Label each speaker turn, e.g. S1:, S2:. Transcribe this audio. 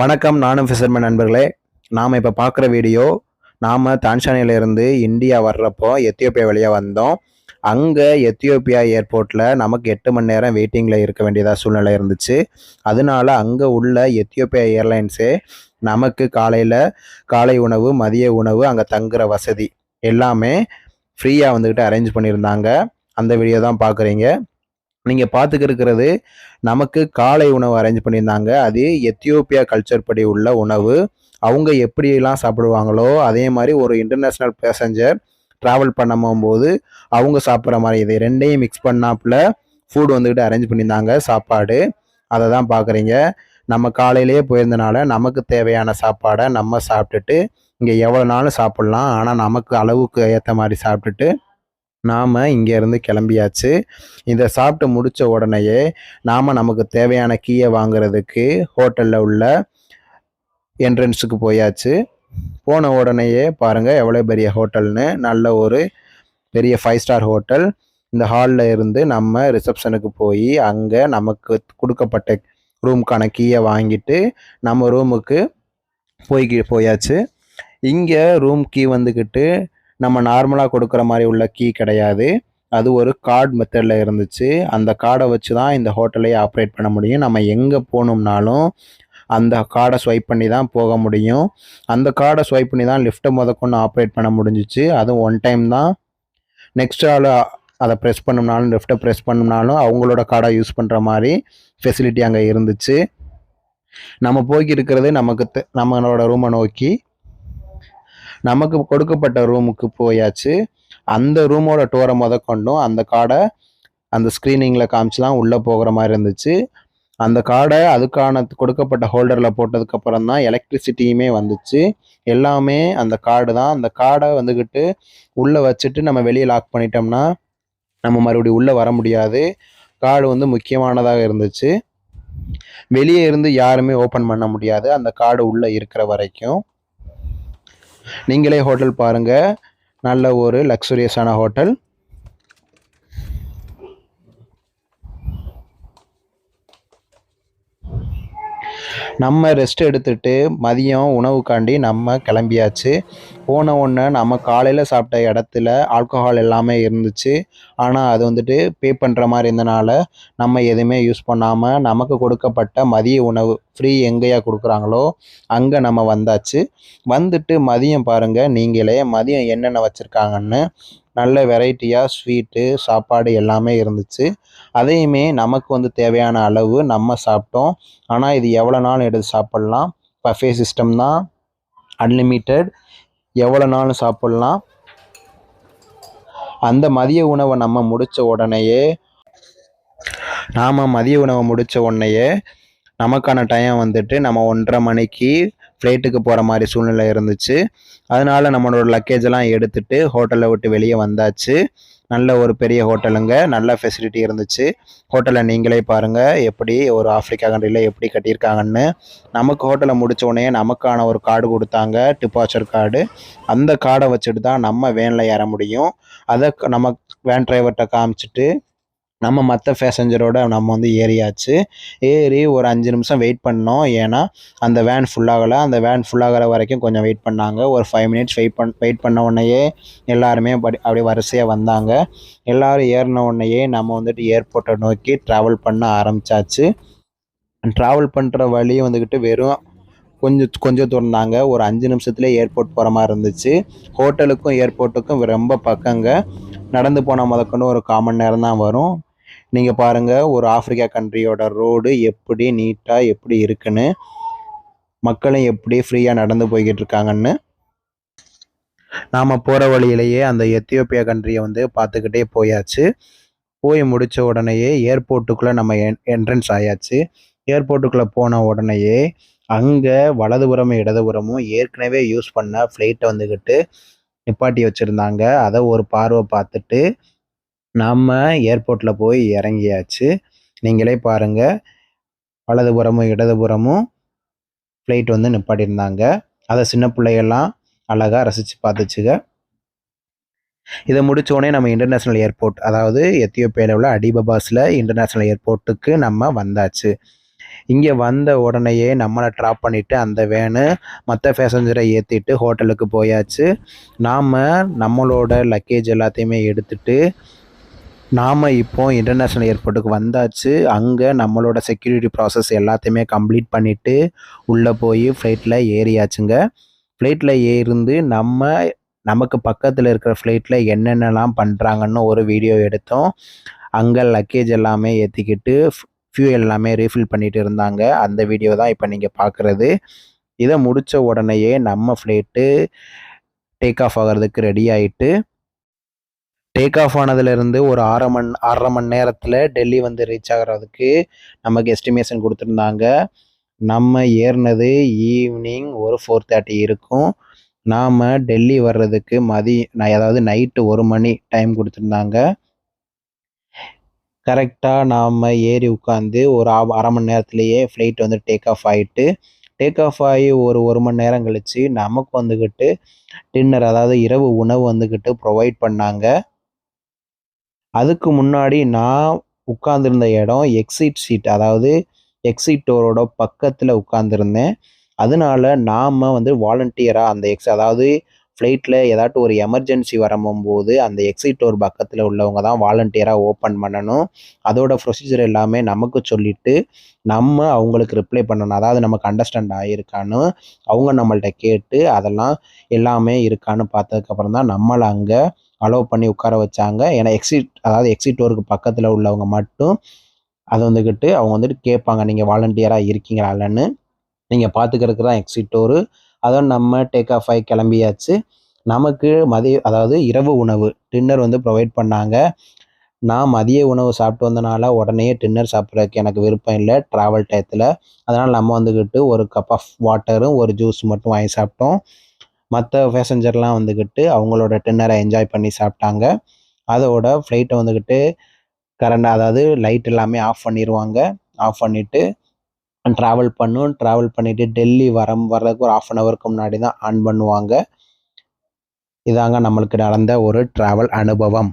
S1: வணக்கம் நானும் ஃபிஷர்மேன் நண்பர்களே. நாம் இப்போ பார்க்குற வீடியோ நாம் தான்சானியிலேருந்து இந்தியா வர்றப்போ எத்தியோப்பியா வழியாக வந்தோம். அங்கே எத்தியோப்பியா ஏர்போர்ட்டில் நமக்கு எட்டு மணி நேரம் வெயிட்டிங்கில் இருக்க வேண்டியதாக சூழ்நிலை இருந்துச்சு. அதனால அங்கே உள்ள எத்தியோப்பியா ஏர்லைன்ஸே நமக்கு காலையில் காலை உணவு மதிய உணவு அங்கே தங்குற வசதி எல்லாமே ஃப்ரீயாக வந்துக்கிட்டு அரேஞ்ச் பண்ணியிருந்தாங்க. அந்த வீடியோ தான் பார்க்குறீங்க நீங்கள் பார்த்துக்கிருக்கிறது நமக்கு காலை உணவு அரேஞ்ச் பண்ணியிருந்தாங்க. அது எத்தியோப்பியா கல்ச்சர் படி உள்ள உணவு. அவங்க எப்படியெல்லாம் சாப்பிடுவாங்களோ அதே மாதிரி ஒரு இன்டர்நேஷ்னல் பேசஞ்சர் ட்ராவல் பண்ண போகும்போது அவங்க சாப்பிட்ற மாதிரி இது ரெண்டையும் மிக்ஸ் பண்ணாப்புல ஃபுட் வந்துக்கிட்டு அரேஞ்ச் பண்ணியிருந்தாங்க. சாப்பாடு. அதை தான் பார்க்குறீங்க நம்ம காலையிலேயே போயிருந்தனால நமக்கு தேவையான சாப்பாடை நம்ம சாப்பிட்டுட்டு இங்கே எவ்வளோ நாளும் சாப்பிட்லாம். ஆனால் நமக்கு அளவுக்கு ஏற்ற மாதிரி சாப்பிட்டுட்டு நாம் இங்கேருந்து கிளம்பியாச்சு. இதை சாப்பிட்டு முடித்த உடனேயே நாம் நமக்கு தேவையான கீயை வாங்குறதுக்கு ஹோட்டலில் உள்ள என்ட்ரன்ஸுக்கு போயாச்சு. போன உடனேயே பாருங்கள் எவ்வளோ பெரிய ஹோட்டல்னு. நல்ல ஒரு பெரிய ஃபைவ் ஸ்டார் ஹோட்டல். இந்த ஹாலில் இருந்து நம்ம ரிசப்ஷனுக்கு போய் அங்கே நமக்கு கொடுக்கப்பட்ட ரூமுக்கான கீயை வாங்கிட்டு நம்ம ரூமுக்கு போய்க்கி போயாச்சு. இங்கே ரூம் கீ வந்துக்கிட்டு நம்ம நார்மலாக கொடுக்குற மாதிரி உள்ள கீ கிடையாது. அது ஒரு கார்டு மெத்தடில் இருந்துச்சு. அந்த கார்டை வச்சு தான் இந்த ஹோட்டலையே ஆப்ரேட் பண்ண முடியும். நம்ம எங்கே போகணும்னாலும் அந்த கார்டை ஸ்வைப் பண்ணி தான் போக முடியும். அந்த கார்டை ஸ்வைப் பண்ணி தான் லிஃப்ட்டை முதக்கொண்டு ஆப்ரேட் பண்ண முடிஞ்சிச்சு. அதுவும் ஒன் டைம் தான். நெக்ஸ்ட் ஆள் அதை ப்ரெஸ் பண்ணோம்னாலும் லிஃப்ட்டை ப்ரெஸ் பண்ணோம்னாலும் அவங்களோட கார்டை யூஸ் பண்ணுற மாதிரி ஃபெசிலிட்டி அங்கே இருந்துச்சு. நம்ம போய்க்கு இருக்கிறது நமக்கு தெ- நம்மளோட ரூமை நோக்கி நமக்கு கொடுக்கப்பட்ட ரூமுக்கு போயாச்சு. அந்த ரூமோட டோரை முத கொண்டும். அந்த கார்டை அந்த ஸ்க்ரீனிங்கில் காமிச்சு தான் உள்ளே போகிற மாதிரி இருந்துச்சு. அந்த கார்டை அதுக்கான கொடுக்கப்பட்ட ஹோல்டரில் போட்டதுக்கப்புறம் தான் எலக்ட்ரிசிட்டியுமே வந்துச்சு. எல்லாமே அந்த கார்டு தான். அந்த கார்டை வந்துக்கிட்டு உள்ளே வச்சுட்டு நம்ம வெளியே லாக் பண்ணிட்டோம்னா நம்ம மறுபடியும் உள்ளே வர முடியாது. கார்டு வந்து முக்கியமானதாக இருந்துச்சு. வெளியே இருந்து யாருமே ஓப்பன் பண்ண முடியாது. அந்த கார்டு உள்ளே இருக்கிற வரைக்கும். நீங்களே ஹோட்டல் பாருங்க. நல்ல ஒரு லக்ஸுரியஸான ஹோட்டல் நம்ம ரெஸ்ட் எடுத்துட்டு மதியம் உணவுக்காண்டி நம்ம கிளம்பியாச்சு. போன ஒன்று நம்ம காலையில் சாப்பிட்ட இடத்துல ஆல்கஹால் எல்லாமே இருந்துச்சு. ஆனால் அது வந்துட்டு பே பண்ணுற மாதிரி இருந்தனால நம்ம எதுவுமே யூஸ் பண்ணாமல் நமக்கு கொடுக்கப்பட்ட மதிய உணவு ஃப்ரீ எங்கேயா கொடுக்குறாங்களோ அங்கே நம்ம வந்தாச்சு. வந்துட்டு மதியம் பாருங்கள் நீங்களே மதியம் என்னென்ன வச்சுருக்காங்கன்னு நல்ல வெரைட்டியாக ஸ்வீட்டு சாப்பாடு எல்லாமே இருந்துச்சு. அதையுமே நமக்கு வந்து தேவையான அளவு நம்ம சாப்பிட்டோம். ஆனால் இது எவ்வளோ நாள் எடுத்து சாப்பிட்லாம்? பஃபே சிஸ்டம் தான். அன்லிமிட்டெட் எவ்வளோ நாளும் சாப்பிட்லாம்? அந்த மதிய உணவை நம்ம முடித்த உடனேயே நாம் மதிய உணவை முடித்த உடனேயே நமக்கான டைம் வந்துட்டு நம்ம ஒன்றரை மணிக்கு ஃப்ளைட்டுக்கு போகிற மாதிரி சூழ்நிலை இருந்துச்சு. அதனால நம்மளோட லக்கேஜ் எல்லாம் எடுத்துட்டு ஹோட்டலை விட்டு வெளியே வந்தாச்சு. நல்ல ஒரு பெரிய ஹோட்டலுங்க நல்ல ஃபெசிலிட்டி இருந்துச்சு. ஹோட்டலை நீங்களே பாருங்கள் எப்படி ஒரு ஆஃப்ரிக்கா கண்ட்ரியில் எப்படி கட்டியிருக்காங்கன்னு. நமக்கு ஹோட்டலை முடித்த உடனே நமக்கான ஒரு கார்டு கொடுத்தாங்க டிபார்ச்சர் கார்டு அந்த கார்டை வச்சுட்டு தான் நம்ம வேனில் ஏற முடியும். அதை க- நம்ம வேன் டிரைவர்கிட்ட காமிச்சிட்டு நம்ம மற்ற பேசஞ்சரோட நம்ம வந்து ஏறியாச்சு. ஏறி ஒரு அஞ்சு நிமிஷம் வெயிட் பண்ணோம். ஏன்னா அந்த வேன் ஃபுல்லாகலை அந்த வேன் ஃபுல்லாகிற வரைக்கும் கொஞ்சம் வெயிட் பண்ணாங்க. ஒரு ஃபைவ் மினிட்ஸ் வெயிட் பண் வெயிட் பண்ண உடனேயே எல்லாருமே படி அப்படியே வரிசையாக வந்தாங்க. எல்லோரும் ஏறின உடனேயே நம்ம வந்துட்டு ஏர்போர்ட்டை நோக்கி ட்ராவல் பண்ண ஆரம்பித்தாச்சு ட்ராவல் பண்ணுற வழி வந்துக்கிட்டு வெறும் கொஞ்சம் கொஞ்சம் தூரம் தாங்க. ஒரு அஞ்சு நிமிஷத்துலேயே ஏர்போர்ட் போகிற மாதிரி இருந்துச்சு. ஹோட்டலுக்கும் ஏர்போர்ட்டுக்கும் ரொம்ப பக்கங்க. நடந்து போனால் முதற்கொண்டு ஒரு காமன் நேரம் தான் வரும். நீங்கள் பாருங்கள் ஒரு ஆப்பிரிக்கா கண்ட்ரியோட ரோடு எப்படி நீட்டாக எப்படி இருக்குன்னு மக்களும் எப்படி ஃப்ரீயாக நடந்து போய்கிட்டு இருக்காங்கன்னு நாம் போகிற வழியிலேயே அந்த எத்தியோப்பியா கண்ட்ரியை வந்து பார்த்துக்கிட்டே போயாச்சு. போய் முடித்த உடனேயே ஏர்போர்ட்டுக்குள்ளே நம்ம என் என்ட்ரன்ஸ் ஆயாச்சு. ஏர்போர்ட்டுக்குள்ளே போன உடனேயே அங்கே வலதுபுறமும் இடதுபுறமும் ஏற்கனவே யூஸ் பண்ண ஃப்ளைட்டை வந்துக்கிட்டு நிப்பாட்டி வச்சுருந்தாங்க. அதை ஒரு பார்வை பார்த்துட்டு நம்ம ஏர்போர்ட்டில் போய் இறங்கியாச்சு. நீங்களே பாருங்கள் வலதுபுறமும் இடதுபுறமும் ஃப்ளைட் வந்து நிப்பாட்டியிருந்தாங்க. அதை சின்ன பிள்ளையெல்லாம் அழகாக ரசித்து பார்த்துச்சுங்க. இதை முடித்தோடனே நம்ம இன்டர்நேஷ்னல் ஏர்போர்ட் அதாவது எத்தியோப்பியாவில் உள்ள அடிபபாஸில் இன்டர்நேஷ்னல் ஏர்போர்ட்டுக்கு நம்ம வந்தாச்சு. இங்கே வந்த உடனேயே நம்மளை ட்ராப் பண்ணிவிட்டு அந்த வேனு மற்ற பேசஞ்சரை ஏற்றிட்டு ஹோட்டலுக்கு போயாச்சு. நாம் நம்மளோட லக்கேஜ் எல்லாத்தையுமே எடுத்துட்டு நாம் இப்போ இன்டர்நேஷ்னல் ஏர்போர்ட்டுக்கு வந்தாச்சு. அங்கே நம்மளோட செக்யூரிட்டி ப்ராசஸ் எல்லாத்தையுமே கம்ப்ளீட் பண்ணிவிட்டு உள்ளே போய் ஃப்ளைட்டில் ஏறியாச்சுங்க. ஃப்ளைட்டில் ஏறிந்து நம்ம நமக்கு பக்கத்தில் இருக்கிற ஃப்ளைட்டில் என்னென்னலாம் பண்ணுறாங்கன்னு ஒரு வீடியோ எடுத்தோம். அங்கே லக்கேஜ் எல்லாமே ஏற்றிக்கிட்டு ஃபியூ எல்லாமே ரீஃபில் பண்ணிட்டு இருந்தாங்க. அந்த வீடியோ தான் இப்போ நீங்கள் பார்க்குறது இதை முடித்த உடனேயே நம்ம ஃப்ளைட்டு டேக் ஆஃப் ஆகிறதுக்கு ரெடி ஆகிட்டு டேக் ஆஃப் ஆனதுலேருந்து ஒரு அரை மணி அரை மணி நேரத்தில் டெல்லி வந்து ரீச் ஆகிறதுக்கு நமக்கு எஸ்டிமேஷன் கொடுத்துருந்தாங்க. நம்ம ஏறினது ஈவினிங் ஒரு ஃபோர் தேர்ட்டி இருக்கும். நாம் டெல்லி வர்றதுக்கு மதி அதாவது நைட்டு ஒரு மணி டைம் கொடுத்துருந்தாங்க. கரெக்டாக நாம் ஏறி உட்காந்து ஒரு அரை மணி நேரத்துலேயே ஃப்ளைட் வந்து டேக் ஆஃப் ஆகிட்டு டேக் ஆஃப் ஆகி ஒரு ஒரு மணி நேரம் கழித்து நமக்கு வந்துக்கிட்டு டின்னர் அதாவது இரவு உணவு வந்துக்கிட்டு ப்ரொவைட் பண்ணாங்க. அதுக்கு முன்னாடி நான் உட்காந்துருந்த இடம் எக்ஸிட் சீட் அதாவது எக்ஸிட் டோரோட பக்கத்தில் உட்காந்துருந்தேன் அதனால நாம் வந்து வாலண்டியராக அந்த எக்ஸ் அதாவது ஃப்ளைட்டில் ஏதாட்டும் ஒரு எமர்ஜென்சி வரும்போது அந்த எக்ஸிட் டோர் பக்கத்தில் உள்ளவங்க தான் வாலண்டியராக ஓப்பன் பண்ணணும். அதோட ப்ரொசீஜர் எல்லாமே நமக்கு சொல்லிவிட்டு நம்ம அவங்களுக்கு ரிப்ளை பண்ணணும். அதாவது நமக்கு அண்டர்ஸ்டாண்ட் ஆகியிருக்கான்னு அவங்க நம்மள்ட்ட கேட்டு அதெல்லாம் எல்லாமே இருக்கான்னு பார்த்ததுக்கப்புறம் தான் நம்மளை அங்கே அலோவ் பண்ணி உட்கார வச்சாங்க. ஏன்னா எக்ஸிட் அதாவது எக்ஸிட் டோருக்கு பக்கத்தில் உள்ளவங்க மட்டும் அதை வந்துக்கிட்டு அவங்க வந்துட்டு கேட்பாங்க நீங்கள் வாலண்டியராக இருக்கீங்களா இல்லைன்னு நீங்கள் பார்த்துக்கிறதுக்கு தான் எக்ஸிட் டோரு அதை நம்ம டேக் ஆஃப் ஆகி கிளம்பியாச்சு. நமக்கு மதிய அதாவது இரவு உணவு டின்னர் வந்து ப்ரொவைட் பண்ணாங்க. நான் மதிய உணவு சாப்பிட்டு வந்தனால உடனே டின்னர் சாப்பிட்றதுக்கு எனக்கு விருப்பம் இல்லை ட்ராவல் டயத்தில் அதனால் நம்ம வந்துக்கிட்டு ஒரு கப் ஆஃப் வாட்டரும் ஒரு ஜூஸ் மட்டும் வாங்கி சாப்பிட்டோம். மற்ற பேசஞ்சர்லாம் வந்துக்கிட்டு அவங்களோட டின்னரை என்ஜாய் பண்ணி சாப்பிட்டாங்க. அதோட ஃப்ளைட்டை வந்துக்கிட்டு கரண்ட் அதாவது லைட் எல்லாமே ஆஃப் பண்ணிடுவாங்க ஆஃப் பண்ணிவிட்டு ட்ராவல் பண்ணும். ட்ராவல் பண்ணிவிட்டு டெல்லி வரம் வர்றதுக்கு ஒரு ஆஃப் அன் ஹவருக்கு முன்னாடி தான் ஆன் பண்ணுவாங்க. இதாங்க நம்மளுக்கு நடந்த ஒரு ட்ராவல் அனுபவம்.